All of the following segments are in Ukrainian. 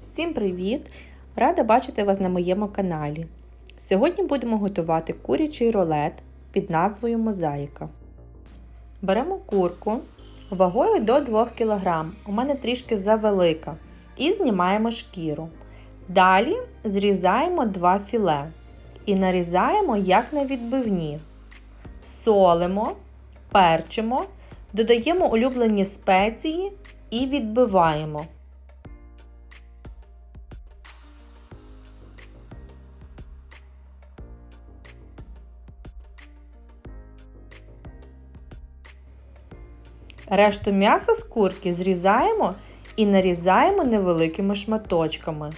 Всім привіт! Рада бачити вас на моєму каналі. Сьогодні будемо готувати курячий рулет під назвою Мозаїка. Беремо курку вагою до 2 кг. У мене трішки завелика. І знімаємо шкіру. Далі зрізаємо два філе і нарізаємо як на відбивні. Солимо, перчимо, додаємо улюблені спеції і відбиваємо. Решту м'яса з курки зрізаємо і нарізаємо невеликими шматочками.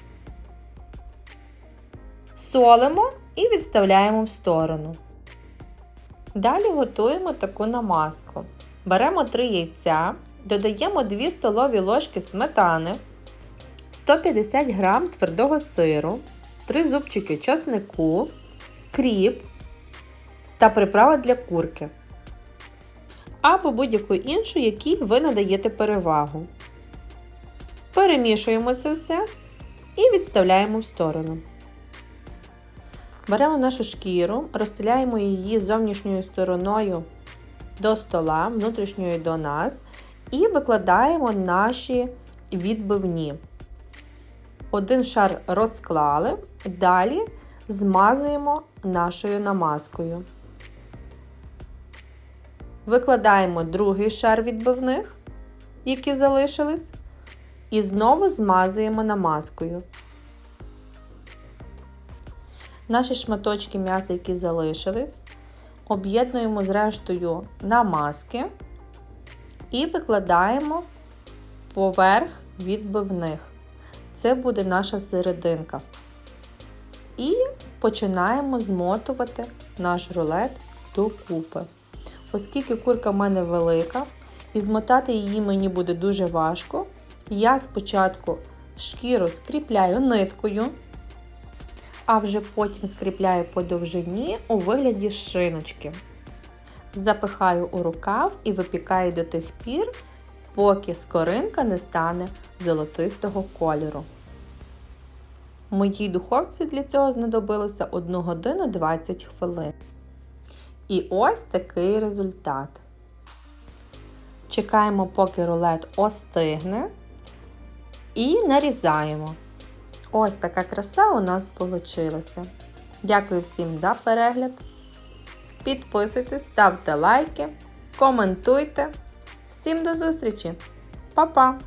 Солимо і відставляємо в сторону. Далі готуємо таку намазку. Беремо 3 яйця, додаємо 2 столові ложки сметани, 150 г твердого сиру, 3 зубчики часнику, кріп та приправа для курки або будь-яку іншу, якій ви надаєте перевагу. Перемішуємо це все і відставляємо в сторону. Беремо нашу шкіру, розстеляємо її зовнішньою стороною до стола, внутрішньою до нас, і викладаємо наші відбивні. Один шар розклали, далі змазуємо нашою намазкою. Викладаємо другий шар відбивних, які залишились, і знову змазуємо намазкою. Наші шматочки м'яса, які залишились, об'єднуємо з рештою намазки і викладаємо поверх відбивних. Це буде наша серединка. І починаємо змотувати наш рулет докупи. Оскільки курка в мене велика, і змотати її мені буде дуже важко, я спочатку шкіру скріпляю ниткою, а вже потім скріпляю по довжині у вигляді шиночки. Запихаю у рукав і випікаю до тих пір, поки скоринка не стане золотистого кольору. Моїй духовці для цього знадобилося 1 годину 20 хвилин. І ось такий результат. Чекаємо, поки рулет остигне. І нарізаємо. Ось така краса у нас вийшла. Дякую всім за перегляд. Підписуйтесь, ставте лайки, коментуйте. Всім до зустрічі! Па-па!